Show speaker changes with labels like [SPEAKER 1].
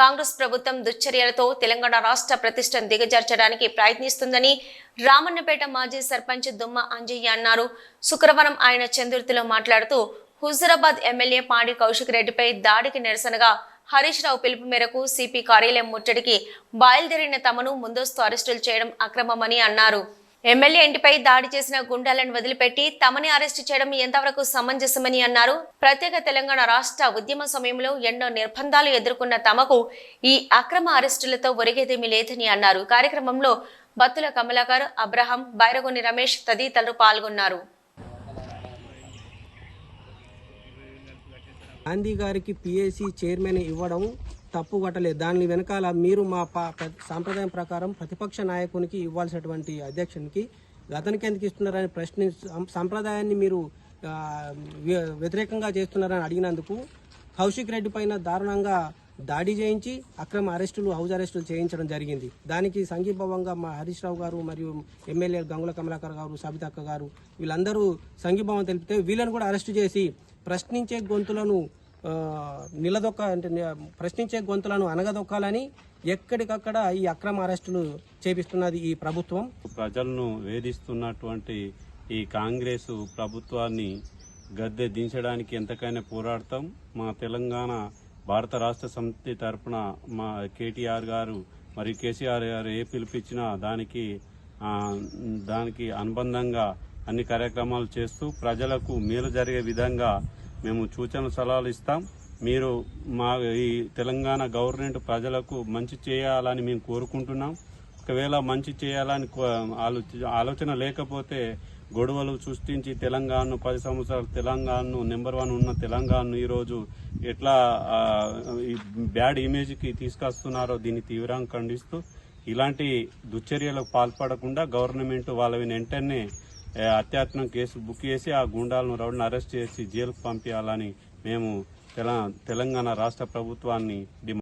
[SPEAKER 1] కాంగ్రెస్ ప్రభుత్వం దుశ్చర్యలతో తెలంగాణ రాష్ట్ర ప్రతిష్టను దిగజార్చడానికి ప్రయత్నిస్తుందని రామన్నపేట మాజీ సర్పంచ్ దుమ్మ అంజయ్య అన్నారు. శుక్రవారం ఆయన చందుర్తిలో మాట్లాడుతూ హుజురాబాద్ ఎమ్మెల్యే పాడి కౌశిక్ రెడ్డిపై దాడికి నిరసనగా హరీష్ రావు పిలుపు మేరకు సిపి కార్యాలయం ముట్టడికి బయలుదేరిన తమను ముందస్తు అరెస్టులు చేయడం అక్రమమని అన్నారు. ఎమ్మెల్యే ఇంటిపై దాడి చేసిన గుండాలను వదిలిపెట్టి తమని అరెస్టు చేయడం ఎంతవరకు సమంజసమని అన్నారు. ప్రత్యేక తెలంగాణ రాష్ట్ర ఉద్యమ సమయంలో ఎన్నో నిర్బంధాలు ఎదుర్కొన్న తమకు ఈ అక్రమ అరెస్టులతో ఒరిగేదేమీ లేదని అన్నారు. కార్యక్రమంలో బత్తుల కమలాకర్ అబ్రహం బైరగొని రమేష్ తదితరులు పాల్గొన్నారు.
[SPEAKER 2] గాంధీ గారికి పిఏసి చైర్మన్ ఇవ్వడం తప్పు పట్టలేదు. దాని వెనకాల మీరు మా సాంప్రదాయం ప్రకారం ప్రతిపక్ష నాయకునికి ఇవ్వాల్సినటువంటి అధ్యక్షునికి అతనికి ఎందుకు ఇస్తున్నారని ప్రశ్ని సం- సంప్రదాయాన్ని మీరు వ్య- వ్యతిరేకంగా చేస్తున్నారని అడిగినందుకు కౌశిక్ రెడ్డి పైన దారుణంగా దాడి చేయించి అక్రమ అరెస్టులు హౌస్ అరెస్టులు చేయించడం జరిగింది. దానికి సంఘీభావంగా మా హరీష్ రావు గారు మరియు ఎమ్మెల్యే గంగుల కమలాకర్ గారు సబితక్క గారు వీళ్ళందరూ సంఘీభావం తెలిపితే వీళ్ళని కూడా అరెస్టు చేసి ప్రశ్నించే గొంతులను నిలదొక్క అంటే ప్రశ్నించే గొంతులను అనగదొక్కాలని ఎక్కడికక్కడ ఈ అక్రమ అరెస్టులు చేపిస్తున్నది ఈ ప్రభుత్వం.
[SPEAKER 3] ప్రజలను వేధిస్తున్నటువంటి ఈ కాంగ్రెస్ ప్రభుత్వాన్ని గద్దె దించడానికి ఎంతకైనా పోరాడతాం. మా తెలంగాణ భారత రాష్ట్ర సమితి తరఫున మా కేటీఆర్ గారు మరియు కేసీఆర్ గారు ఏ పిలిపించినా దానికి దానికి అనుబంధంగా అన్ని కార్యక్రమాలు చేస్తూ ప్రజలకు మేలు జరిగే విధంగా మేము సూచన సలహాలు ఇస్తాం. మీరు మా ఈ తెలంగాణ గవర్నమెంట్ ప్రజలకు మంచి చేయాలని మేము కోరుకుంటున్నాం. ఒకవేళ మంచి చేయాలని ఆలోచన లేకపోతే గొడవలు సృష్టించి తెలంగాణను పది సంవత్సరాలు తెలంగాణను నెంబర్ వన్ ఉన్న తెలంగాణను ఈరోజు ఎట్లా ఈ బ్యాడ్ ఇమేజ్కి తీసుకొస్తున్నారో దీన్ని తీవ్రంగా ఖండిస్తూ ఇలాంటి దుశ్చర్యలకు పాల్పడకుండా గవర్నమెంట్ వాళ్ళని వెంటనే ఏ, అత్యాత్మం కేసు బుక్ చేసి ఆ గుండాలను రౌడ్ని అరెస్ట్ చేసి జైలుకు పంపించాలని మేము తెల- తెలంగాణ రాష్ట్ర ప్రభుత్వాన్ని డిమాండ్